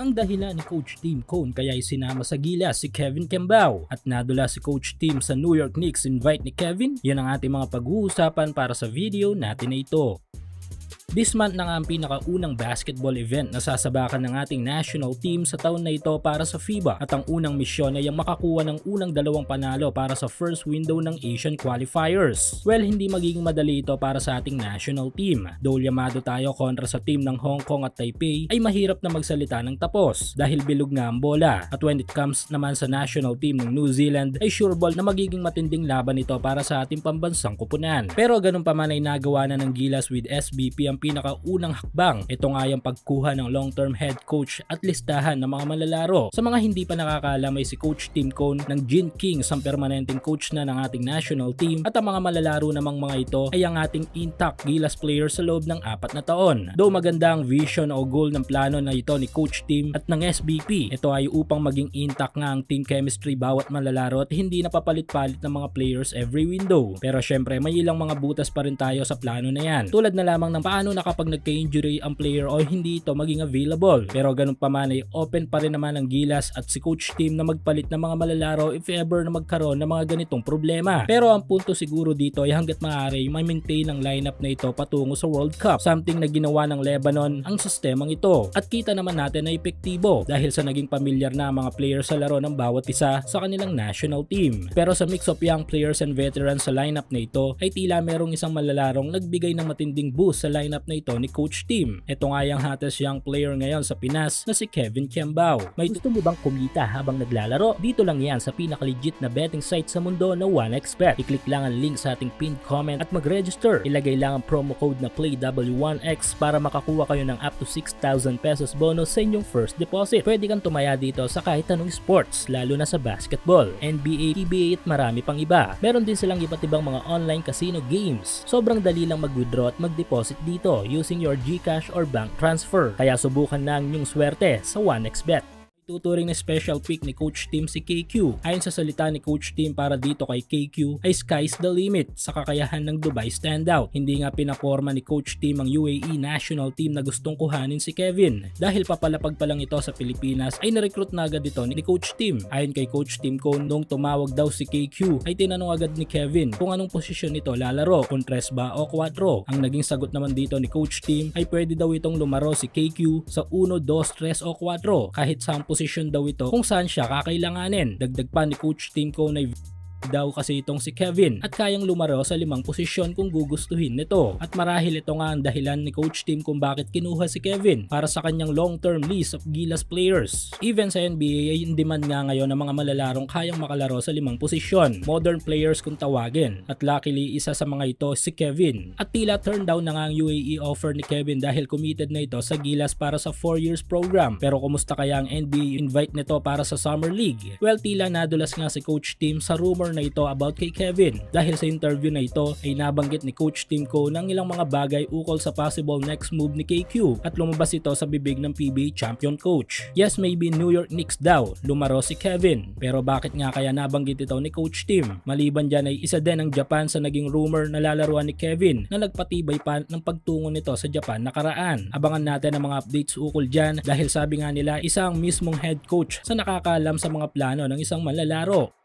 ang dahilan ni Coach Tim Cone kaya isinama sa Gilas si Kevin Kembao at nadula si Coach Tim sa New York Knicks invite ni Kevin? Yan ang ating mga pag-uusapan para sa video natin na ito. This month na nga ang pinakaunang basketball event na sasabakan ng ating national team sa taon na ito para sa FIBA at ang unang misyon ay ang makakuha ng unang dalawang panalo para sa first window ng Asian qualifiers. Well, hindi magiging madali ito para sa ating national team. Though yamado tayo kontra sa team ng Hong Kong at Taipei ay mahirap na magsalita ng tapos dahil bilog nga ang bola. At when it comes naman sa national team ng New Zealand ay sure ball na magiging matinding laban ito para sa ating pambansang kupunan. Pero ganun pa man ay nagawa na ng Gilas with SBP ang pinakaunang hakbang. Ito nga yung pagkuha ng long-term head coach at listahan ng mga malalaro. Sa mga hindi pa nakakaalam ay si Coach Tim Cone ng Gin Kings ang permanenteng coach na ng ating national team at ang mga malalaro namang mga ito ay ang ating intact Gilas player sa loob ng apat na taon. Though maganda ang vision o goal ng plano na ito ni Coach Tim at ng SBP, ito ay upang maging intact nga ang team chemistry bawat malalaro at hindi napapalit-palit ng mga players every window. Pero syempre may ilang mga butas pa rin tayo sa plano na yan. Tulad na lamang ng paano na kapag nagka-injury ang player o hindi ito maging available. Pero ganun pa man ay open pa rin naman ang Gilas at si coach team na magpalit ng mga malalaro if ever na magkaroon ng mga ganitong problema. Pero ang punto siguro dito ay hanggat maaari may maintain ang lineup na ito patungo sa World Cup. Something na ginawa ng Lebanon ang sistemang ito. At kita naman natin na epektibo dahil sa naging pamilyar na mga players sa laro ng bawat isa sa kanilang national team. Pero sa mix of young players and veterans sa lineup na ito ay tila merong isang malalarong nagbigay ng matinding boost sa lineup na ito ni Coach Tim. Ito nga yung hottest young player ngayon sa Pinas na si Kevin Kiambao. May gusto mo bang kumita habang naglalaro? Dito lang yan sa pinaka-legit na betting site sa mundo na 1xBet. I-click lang ang link sa ating pinned comment at mag-register. Ilagay lang ang promo code na PLAYW1X para makakuha kayo ng up to 6,000 pesos bonus sa inyong first deposit. Pwede kang tumaya dito sa kahit anong sports, lalo na sa basketball, NBA, PBA at marami pang iba. Meron din silang iba't ibang mga online casino games. Sobrang dali lang mag-withdraw at mag-deposit dito using your GCash or bank transfer. Kaya subukan na ang inyong swerte sa 1xBet. Tuturing na special pick ni Coach Tim si KQ. Ayon sa salita ni Coach Tim para dito kay KQ ay sky's the limit sa kakayahan ng Dubai standout. Hindi nga pinaporma ni Coach Tim ang UAE national team na gustong kuhanin si Kevin. Dahil papalapag pa lang ito sa Pilipinas ay narecruit na agad ito ni Coach Tim. Ayon kay Coach Tim Cone nung tumawag daw si KQ ay tinanong agad ni Kevin kung anong posisyon ito lalaro, kung tres ba o 4. Ang naging sagot naman dito ni Coach Tim ay pwede daw itong lumaro si KQ sa 1, 2, 3 o 4 kahit sa posisyon daw ito kung saan siya kakailanganin. Dagdag pa ni Coach Tim Cone ay daw kasi itong si Kevin at kayang lumaro sa limang posisyon kung gugustuhin nito. At marahil ito nga ang dahilan ni Coach Tim kung bakit kinuha si Kevin para sa kanyang long-term list of Gilas players. Even sa NBA ay in demand nga ngayon ng mga malalarong kayang makalaro sa limang posisyon. Modern players kung tawagin. At luckily isa sa mga ito si Kevin. At tila turn down na nga ang UAE offer ni Kevin dahil committed na ito sa Gilas para sa 4 years program. Pero kumusta kaya ang NBA invite nito para sa Summer League? Well tila nadulas nga si Coach Tim sa rumor na ito about kay Kevin. Dahil sa interview na ito ay nabanggit ni Coach Tim Ko ng ilang mga bagay ukol sa possible next move ni KQ at lumabas ito sa bibig ng PBA champion coach. Yes, maybe New York Knicks daw, lumaro si Kevin. Pero bakit nga kaya nabanggit ito ni Coach Tim? Maliban dyan ay isa din ang Japan sa naging rumor na lalaruan ni Kevin na nagpatibay pa ng pagtungo nito sa Japan nakaraan. Abangan natin ang mga updates ukol dyan dahil sabi nga nila isang mismong head coach sa nakakaalam sa mga plano ng isang manlalaro.